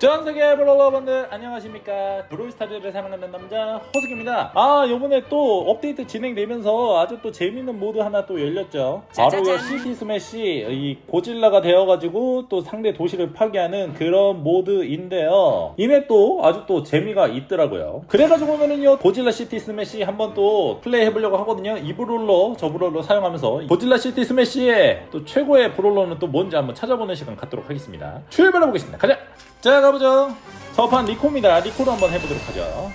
전 세계 블로거분들 안녕하십니까? 브롤스타즈를 사랑하는 남자 허승입니다. 아 요번에 또 업데이트 진행되면서 아주 또 재밌는 모드 하나 또 열렸죠. 바로 이 짜자잔. 시티 스매시 이 고질라가 되어가지고 또 상대 도시를 파괴하는 그런 모드인데요. 이 맵도 아주 또 재미가 있더라고요. 그래가지고 오늘은요 고질라 시티 스매시 한번 또 플레이 해보려고 하거든요. 이 브롤러 저 브롤러 사용하면서. 고질라 시티 스매시의 또 최고의 브롤러는 또 뭔지 한번 찾아보는 시간 갖도록 하겠습니다. 출발해보겠습니다. 가자 자 가보죠. 첫판 리코입니다. 리코로 한번 해보도록 하죠.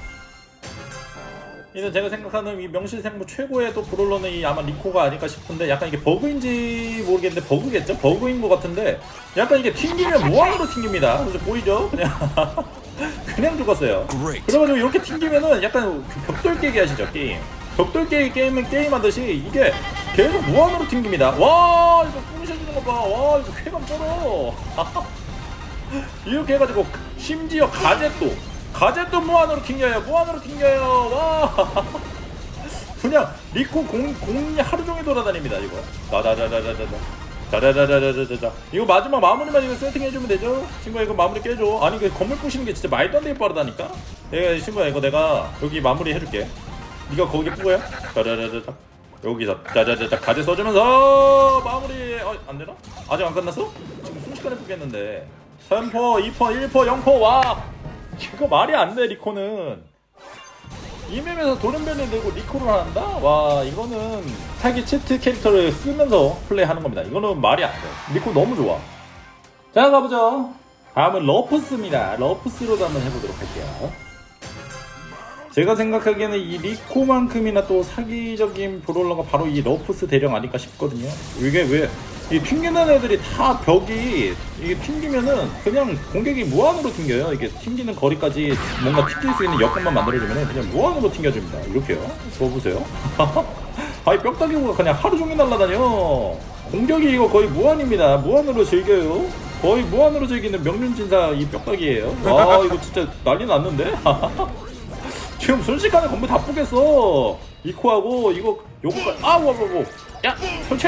이제 제가 생각하는 이 명실상부 최고의 또 브롤러는 이 아마 리코가 아닐까 싶은데 약간 이게 버그인지 모르겠는데 버그겠죠? 버그인 것 같은데 약간 이게 튕기면 무한으로 튕깁니다. 그래서 보이죠? 그냥 그냥 죽었어요. 그래가지고 이렇게 튕기면은 약간 그 벽돌 깨기 하시죠 게임. 벽돌 깨기 게임은 게임 하듯이 이게 계속 무한으로 튕깁니다. 와 이거 부셔지는 거봐와 이거 쾌감 쩔어 이렇게 해가지고 심지어 가젯도 가젯도 무한으로 튕겨요? 무한으로 튕겨요? 와. 그냥 리코 공, 공이 하루 종일 돌아다닙니다 이거. 다다다다다다다. 다다다다다다다. 이거 마지막 마무리만 이거 세팅해주면 되죠? 친구야 이거 마무리 깨줘. 아니 그 건물 부시는 게 진짜 말도 안 되게 빠르다니까? 내가 친구야 이거 내가 여기 마무리 해줄게. 네가 거기 뿌고요 다다다다다. 여기서 짜자자자 가재 써주면서 마무리. 어 안되나? 아직 안 끝났어? 지금 순식간에 뿌겠는데 3포 2포 1포 0포 와. 이거 말이 안 돼 리코는. 이 맵에서 돌연변이 되고 리코를 한다? 와 이거는 사기 치트 캐릭터를 쓰면서 플레이하는 겁니다. 이거는 말이 안 돼. 리코 너무 좋아. 자 가보죠. 다음은 러프스입니다. 러프스로도 한번 해보도록 할게요. 제가 생각하기에는 이 리코만큼이나 또 사기적인 브롤러가 바로 이 러프스 대령 아닐까 싶거든요. 이게 왜, 이 튕기는 애들이 다 벽이, 이게 튕기면은 그냥 공격이 무한으로 튕겨요. 이게 튕기는 거리까지 뭔가 튕길 수 있는 여건만 만들어주면 그냥 무한으로 튕겨줍니다. 이렇게요. 저 보세요. 아이 뼈다귀가 그냥 하루 종일 날아다녀. 공격이 이거 거의 무한입니다. 무한으로 즐겨요. 거의 무한으로 즐기는 명륜진사 이 뼈다귀예요. 아 이거 진짜 난리 났는데? 지금 순식간에 건물 다 뿌겠어. 이코하고 이거 요거까지 아우 아우 아우. 야 설치.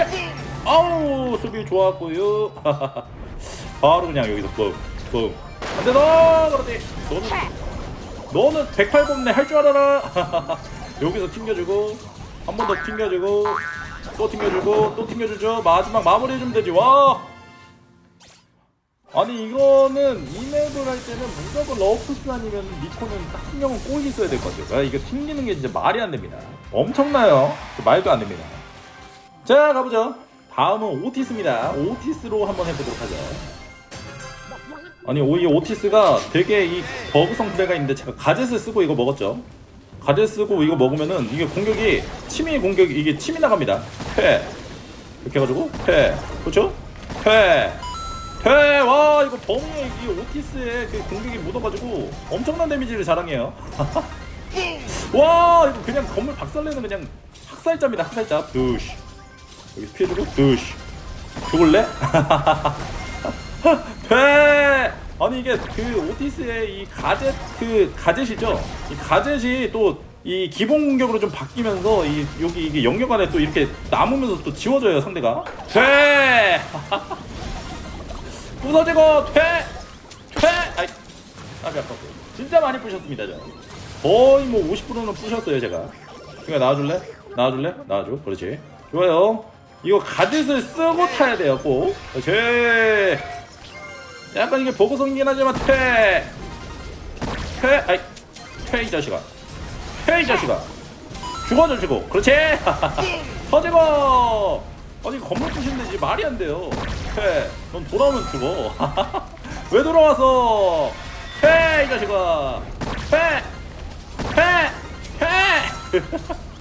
아우 수비 좋았고요. 바로 그냥 여기서 뻥 뻥. 안돼 너 그러지. 너는 너는 108범내 할줄 알아라. 여기서 튕겨주고 한 번 더 튕겨주고 또 튕겨주고 또 튕겨주죠. 마지막 마무리 해주면 되지. 와. 아니 이거는 이 맵을 할 때는 무조건 러프스 아니면 니코는 딱 한 명은 꼭 있어야 될 것 같아요. 아, 이거 튕기는 게 진짜 말이 안 됩니다. 엄청나요. 말도 안 됩니다. 자 가보죠. 다음은 오티스입니다. 오티스로 한번 해보도록 하죠. 아니 오- 이 오티스가 되게 이 버그성 플레이가 있는데 제가 가젯을 쓰고 이거 먹었죠. 가젯 쓰고 이거 먹으면은 이게 공격이 치미 공격 이게 치미 나갑니다. 패 이렇게 해가지고 패 그렇죠? 패 패! 와 이거 범위에 이 오티스의 그 공격이 묻어가지고 엄청난 데미지를 자랑해요 와 이거 그냥 건물 박살내는 그냥 학살자입니다 학살자 두시 여기 피해주고 두시 죽을래? 패! 아니 이게 그 오티스의 이 가젯 그 가젯이죠 이 가젯이 또 이 기본 공격으로 좀 바뀌면서 이 여기 이게 영역 안에 또 이렇게 남으면서 또 지워져요 상대가 패! 부서지고 퇴! 퇴! 아이 아비 아팠어 진짜 많이 부셨습니다 저 거의 뭐 50%는 부셨어요 제가 그러니까 나와줄래? 나와줄래? 나와줘 그렇지 좋아요 이거 가젯을 쓰고 타야 돼요 꼭 그렇지 약간 이게 보고성이긴 하지만 퇴! 퇴! 아이 퇴 이 자식아 퇴 이 자식아 죽어줘 주고 그렇지 터지고 아니 건물 부시는데 말이 안 돼요 퇴! 넌 돌아오면 죽어 왜 돌아와서 퇴! 이 자식아 퇴! 퇴! 퇴!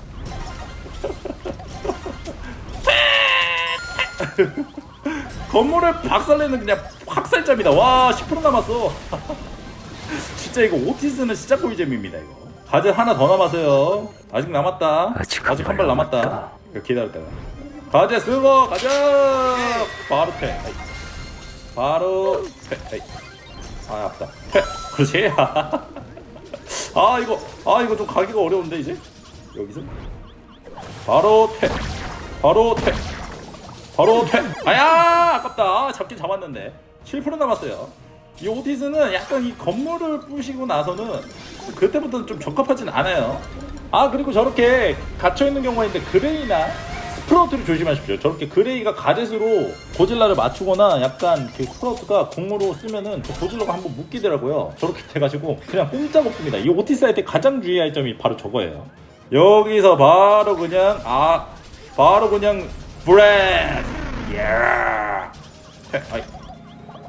건물을 박살내는 그냥 학살자입니다. 와 10% 남았어. 진짜 이거 오티스는 진짜 꿀잼입니다 이거. 가젯 하나 더 남았어요. 아직 남았다. 아직 한한발발 남았다. 이거 기다렸다가 가젯 쓰고 가자! 바로 퇴 아이. 바로 퇴 아이. 아 아프다. 퇴 그렇지. 아 이거 아 이거 좀 가기가 어려운데 이제? 여기서? 바로 퇴 바로 퇴 바로 퇴 아야 아깝다 잡긴 잡았는데 7% 남았어요 이 오티스는 약간 이 건물을 부시고 나서는 그때부터 좀 적합하진 않아요. 아 그리고 저렇게 갇혀 있는 경우가 있는데 그레이나 스프라우트를 조심하십시오. 저렇게 그레이가 가젯으로 고질라를 맞추거나 약간 그 스프라우트가 공으로 쓰면은 저 고질라가 한번 묶이더라고요. 저렇게 돼가지고 그냥 꼼짝 없습니다. 이 오티스 할때 가장 주의할 점이 바로 저거예요. 여기서 바로 그냥 아 바로 그냥 브레드. 예. 아이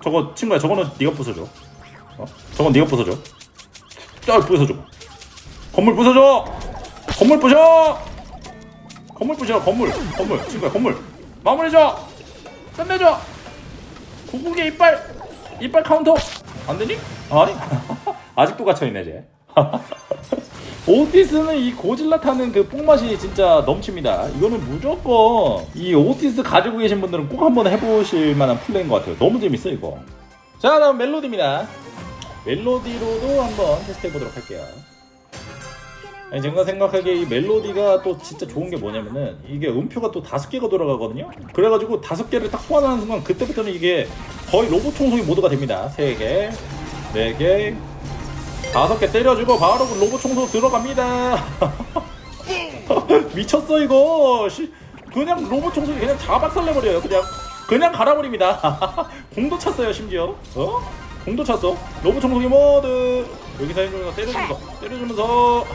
저거 친구야. 저거는 네가 부숴줘. 어? 저건 네가 부숴줘. 짤 부숴줘. 건물 부숴줘! 건물 부셔! 건물 부셔. 건물. 건물. 친구야. 건물. 마무리해줘! 끝내줘! 구국의 이빨! 이빨 카운터! 안 되니? 아니. 아직도 갇혀있네 쟤 오티스는 이 고질라 타는 그 뽕맛이 진짜 넘칩니다. 이거는 무조건 이 오티스 가지고 계신 분들은 꼭 한번 해보실 만한 플레이인 것 같아요. 너무 재밌어 이거. 자 다음 멜로디입니다. 멜로디로도 한번 테스트 해보도록 할게요. 아니, 제가 생각하기에 이 멜로디가 또 진짜 좋은 게 뭐냐면은 이게 음표가 또 다섯 개가 돌아가거든요. 그래가지고 다섯 개를 딱 소환하는 순간 그때부터는 이게 거의 로봇 청소기 모드가 됩니다. 세 개, 네 개, 다섯 개 때려주고 바로 그 로봇 청소 들어갑니다. 미쳤어 이거. 씨, 그냥 로봇 청소기 그냥 다 박살내버려요. 그냥 그냥 갈아버립니다. 공도 찼어요 심지어. 어? 공도 찼어. 로봇 청소기 모드. 여기서 해주면서 때려주면서 때려주면서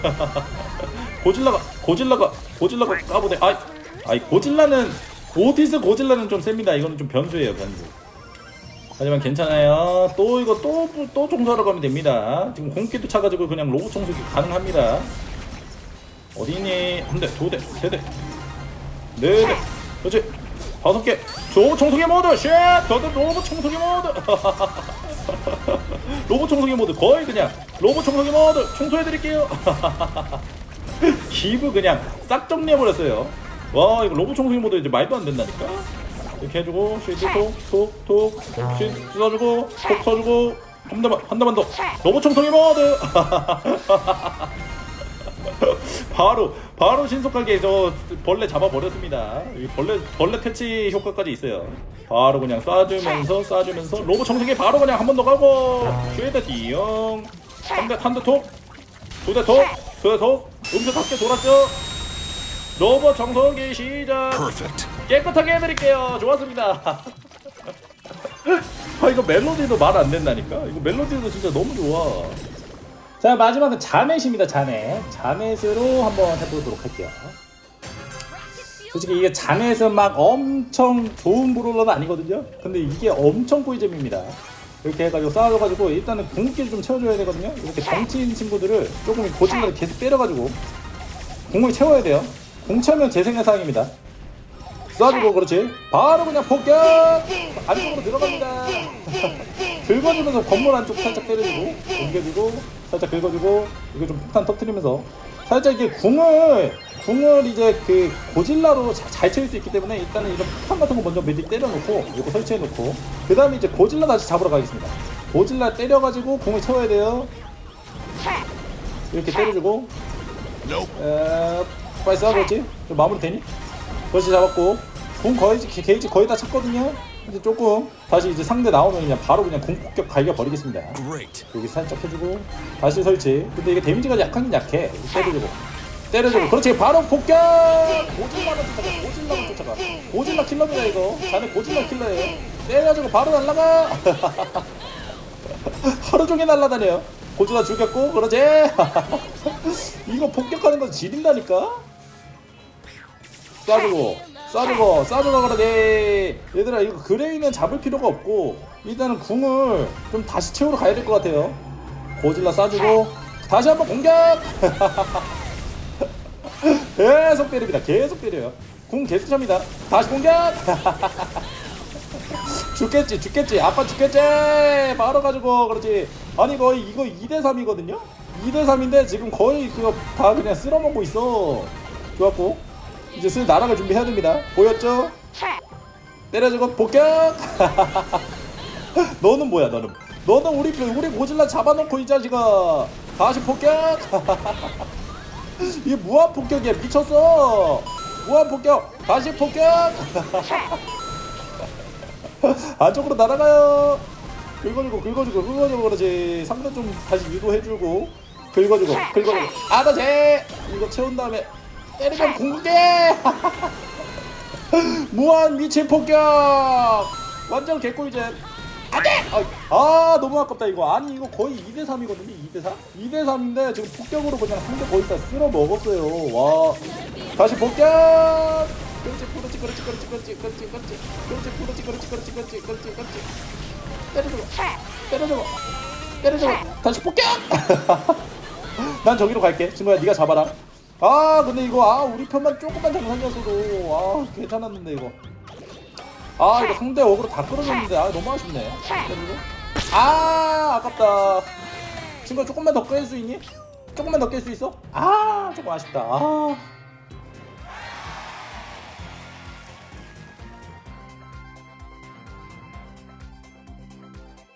고질라가 고질라가 고질라가 까보네. 아이 아이 고질라는 오티스 고질라는 좀 셉니다. 이거는 좀 변수예요 변수. 하지만 괜찮아요. 또 이거 또 또 청소하러 가면 됩니다. 지금 공기도 차가지고 그냥 로봇 청소기 가능합니다. 어디니? 한 대, 두 대, 세 대, 네 대, 그렇지. 다섯 개. 로봇 청소기 모드. 쉣. 더더 로봇 청소기 모드. 로봇 청소기 모드 거의 그냥 로봇 청소기 모드 청소해 드릴게요. 기브 그냥 싹 정리해 버렸어요. 와 이거 로봇 청소기 모드 이제 말도 안 된다니까. 이렇게 해주고 쉴드 톡톡톡 쉴드 써주고 톡 써주고 한 대만 한 대만 더. 로봇 청소기 모드 바로 바로 신속하게 저 벌레 잡아 버렸습니다. 이 벌레 벌레 퇴치 효과까지 있어요. 바로 그냥 쏴주면서 쏴주면서 로봇 청소기 바로 그냥 한 번 더 가고. 쉴드 띠용. 한대한대톡두대톡두대톡. 음표 다섯 개 돌았죠? 로봇 청소기 시작. Perfect. 깨끗하게 해드릴게요. 좋았습니다. 아 이거 멜로디도 말 안 된다니까. 이거 멜로디도 진짜 너무 좋아. 자 마지막은 자넷입니다. 자넷. 자넷으로 한번 해보도록 할게요. 솔직히 이게 자넷은 막 엄청 좋은 브롤러는 아니거든요. 근데 이게 엄청 꿀잼입니다. 이렇게 해가지고 쌓아줘가지고 일단은 궁극기를 좀 채워줘야 되거든요. 이렇게 덩치인 친구들을 조금 고질러를 계속 때려가지고 궁을 채워야 돼요. 궁 채우면 재생의 사항입니다. 쏴주고 그렇지. 바로 그냥 폭격! 안쪽으로 들어갑니다. 긁어주면서 건물 안쪽 살짝 때려주고 옮겨주고 살짝 긁어주고 이거 좀 폭탄 터트리면서. 살짝 이게 궁을 궁을 이제 그 고질라로 자- 잘 채울 수 있기 때문에 일단은 이런 폭탄 같은 거 먼저 미리 때려놓고 이거 설치해놓고 그 다음에 이제 고질라 다시 잡으러 가겠습니다. 고질라 때려가지고 궁을 채워야 돼요. 이렇게 때려주고. 에, 빨리 쏴 그렇지? 좀 마무리 되니? 그렇지 잡았고 궁 거의 게- 게이지 거의 다 찼거든요. 이제 조금 다시 이제 상대 나오면 그냥 바로 그냥 궁 폭격 갈겨 버리겠습니다. Great. 여기 살짝 해주고 다시 설치. 근데 이게 데미지가 약하긴 약해. 때려주고. 때려주고. 그렇지. 바로 폭격! 고질라만 쫓아가 고질라만 쫓아가 고질라 킬러입니다 이거. 자네 고질라 킬러예요. 때려주고 바로 날라가! 하루 종일 날라다녀요. 고질라 죽였고 그러지? 이거 폭격하는 건 지린다니까? 쏴주고 쏴주고 쏴주고 그러지 얘들아 이거 그레이는 잡을 필요가 없고 일단은 궁을 좀 다시 채우러 가야 될 것 같아요. 고질라 쏴주고 다시 한번 공격! 계속 때립니다. 계속 때려요. 궁 계속 찹니다. 다시 공격! 죽겠지 죽겠지. 아빠 죽겠지! 바로 가지고 그렇지. 아니 거의 이거 2대3이거든요? 2대3인데 지금 거의 그거 다 그냥 쓸어먹고 있어. 좋았고 이제 슬 날아갈 준비해야 됩니다. 보였죠? 때려주고 폭격! 너는 뭐야 너는? 너는 우리 우리 고질라 잡아놓고 이 자식아 다시 폭격! 이게 무한 폭격이야 미쳤어! 무한 폭격! 다시 폭격! 안쪽으로 날아가요! 긁어주고 긁어주고 긁어주고 그러지. 상대 좀 다시 유도해주고 긁어주고 긁어주고. 아다지 이거 채운 다음에 때리면 공격해! 무한 미친 폭격! 완전 개꿀잼. 안 돼! 아, 너무 아깝다, 이거. 아니, 이거 거의 2대3이거든요, 2대3? 2대3인데 지금 폭격으로 그냥 상대 거의 다 쓸어 먹었어요. 와. 다시 폭격! 그렇지, 그렇지, 그렇지, 그렇지, 그렇지, 그렇지, 그렇지. 그렇지, 그렇지, 그렇지, 그렇지, 그렇지, 그렇지, 그렇지. 때려주고, 때려주고, 때려주고. 다시 폭격! 난 저기로 갈게. 진호야, 네가 잡아라. 아 근데 이거 아 우리 편만 조금만 장상이었어도 아 괜찮았는데 이거 아 이거 상대 어그로 다 끌어줬는데 아 너무 아쉽네. 아 아깝다 친구야 조금만 더깰수 있니? 조금만 더 깰 수 있어? 아 조금 아쉽다 아